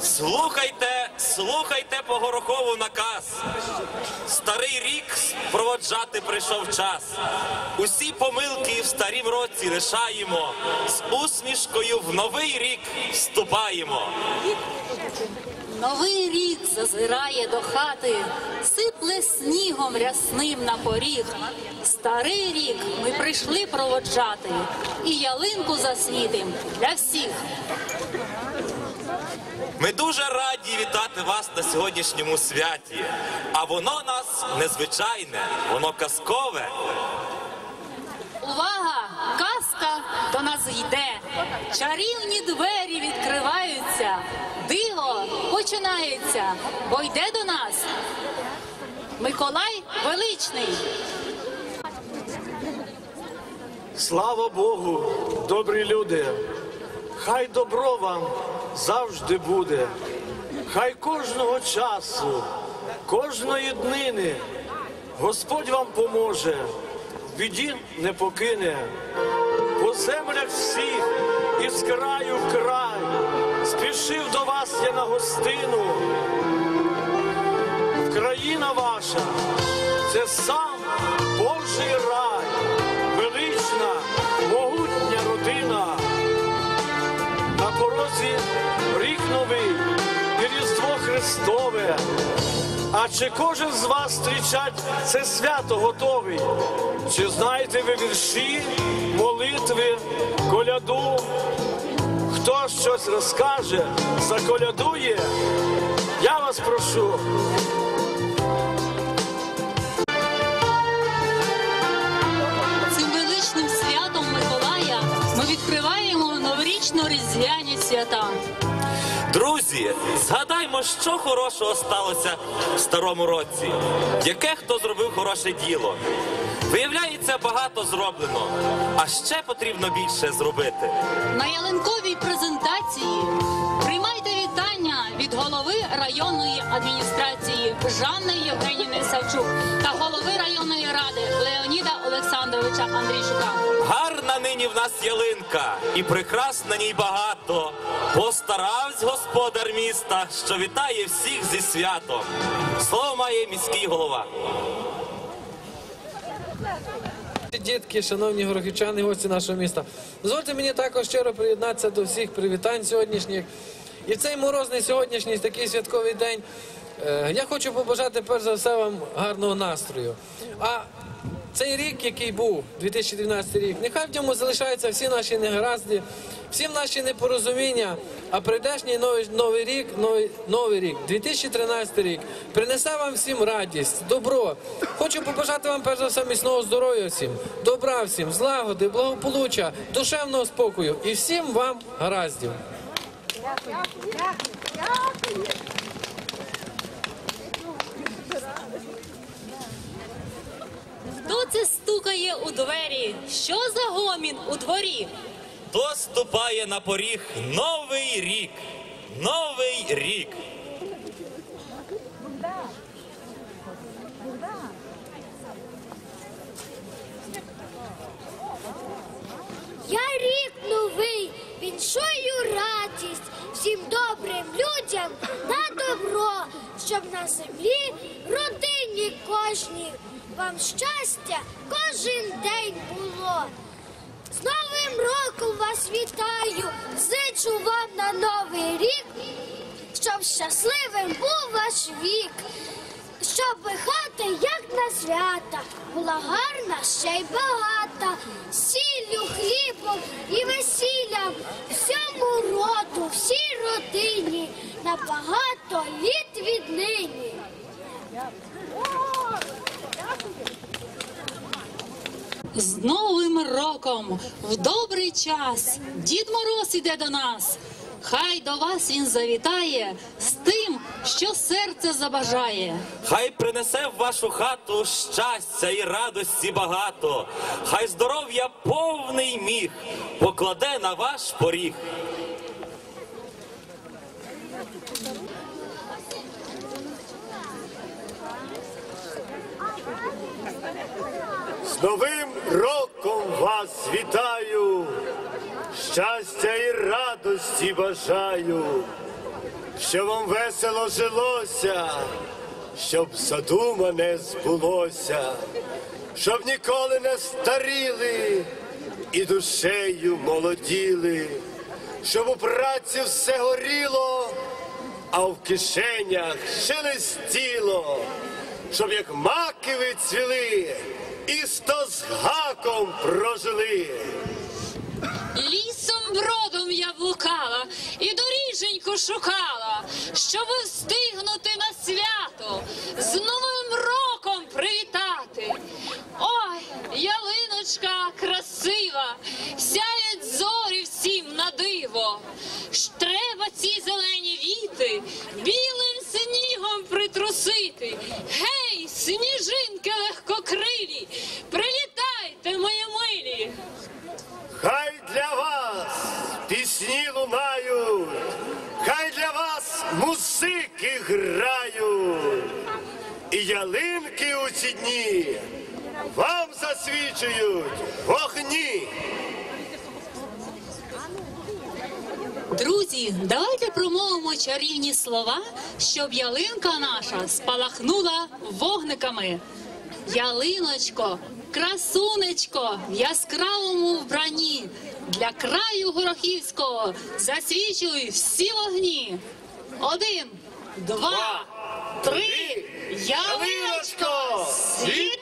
Слухайте, слухайте по горохову наказ. Старий рік проводжати прийшов час. Усі помилки в старім році лишаємо. З усмішкою в новий рік вступаємо. Новий рік зазирає до хати, сипле снігом рясним на поріг. Старий рік ми прийшли проводжати, і ялинку засвітим для всіх. Ми дуже раді вітати вас на сьогоднішньому святі. А воно нас незвичайне, воно казкове. Увага! Казка до нас йде. Чарівні двері відкриваються. Диво починається, бо йде до нас. Миколай Величний. Слава Богу, добрі люди, хай добро вам завжди буде, хай кожного часу, кожної днини Господь вам поможе, біді не покине, по землях всіх і з краю в край, спішив до вас я на гостину. Країна ваша це сам Божий рай, велична, могутня родина. На порозі рік новий і Різдво Христове. А чи кожен з вас зустрічать це свято готовий? Чи знаєте ви вірші, молитви, коляду? Хто щось розкаже, заколядує? Я вас прошу. Цим величним святом Миколая ми відкриваємо новорічно-різдвяні свята. Друзі, згадаймо, що хорошого сталося в старому році. Яке хто зробив хороше діло. Виявляється, багато зроблено, а ще потрібно більше зробити. На ялинковій презентації приймайте вітання від голови районної адміністрації Жанни Євгенівни Савчук та голови районної ради Леоніда Олександровича Андрійчука. Гарна нині в нас ялинка, і прикрас на ній багато. Постаравсь господар міста, що вітає всіх зі святом. Слово має міський голова. Дітки, шановні горохівчани, гості нашого міста, дозвольте мені також щиро приєднатися до всіх привітань сьогоднішніх. І в цей морозний сьогоднішній такий святковий день е, я хочу побажати перш за все вам гарного настрою. А цей рік, який був, 2012 рік, нехай в ньому залишаються всі наші негаразди, всі наші непорозуміння, а прийдешній новий, новий рік, новий, новий рік, 2013 рік, принесе вам всім радість, добро. Хочу побажати вам перш за все міцного здоров'я всім, добра всім, злагоди, благополуччя, душевного спокою і всім вам гараздів. Хто це стукає у двері? Що за гомін у дворі? То ступає на поріг новий рік. Новий рік. Я рік новий, віншую радість всім добрим людям на добро, щоб на землі родині кожній вам щастя кожен день було. З Новим роком вас вітаю, зичу вам на новий рік, щоб щасливим був ваш вік, щоб хата, як на свята, була гарна ще й багата, сіллю, хлібом і весіллям, всьому роду, всій родині, на багато літ віднині. З Новим роком в добрий час Дід Мороз іде до нас. Хай до вас він завітає з тим, що серце забажає. Хай принесе в вашу хату щастя і радості багато, хай здоров'я повний міг покладе на ваш поріг. Новим роком вас вітаю, щастя і радості бажаю, щоб вам весело жилося, щоб задумане збулося, щоб ніколи не старіли і душею молоділи, щоб у праці все горіло, а в кишенях шелестіло, щоб як маки ви цвіли і сто з гаком прожили. Лісом бродом я блукала і доріженьку шукала, щоб встигнути на свято, з Новим роком привітати. Ой, ялиночка красива, сяють зорі всім на диво. Ж Треба ці зелені віти білим снігом притрусити. Гей, сніжинки легкокрилі, прилітайте, мої милі. Хай для вас пісні лунають, хай для вас музики грають, і ялинки у ці дні вам засвічують вогні. Друзі, давайте промовимо чарівні слова, щоб ялинка наша спалахнула вогниками. Ялиночко, красунечко, в яскравому вбранні. Для краю горохівського засвічуй всі вогні. Один, два, три. Ялиночко, світи!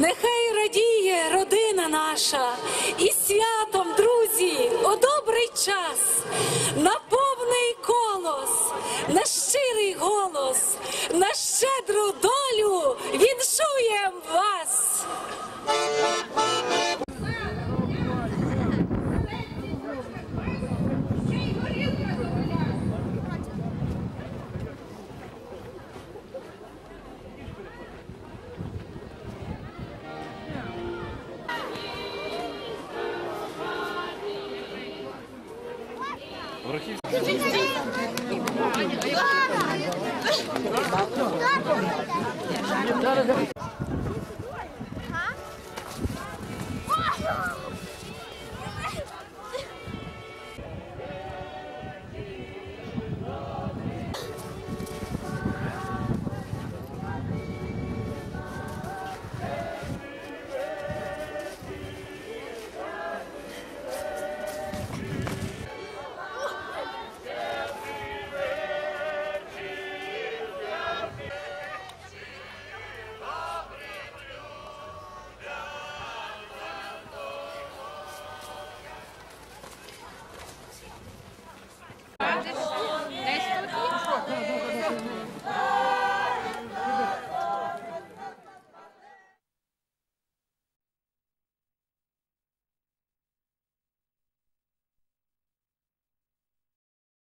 Нехай радіє родина наша і святом, друзі, у добрий час, на повний колос, на щирий голос, на щедру долю віншуєм вас.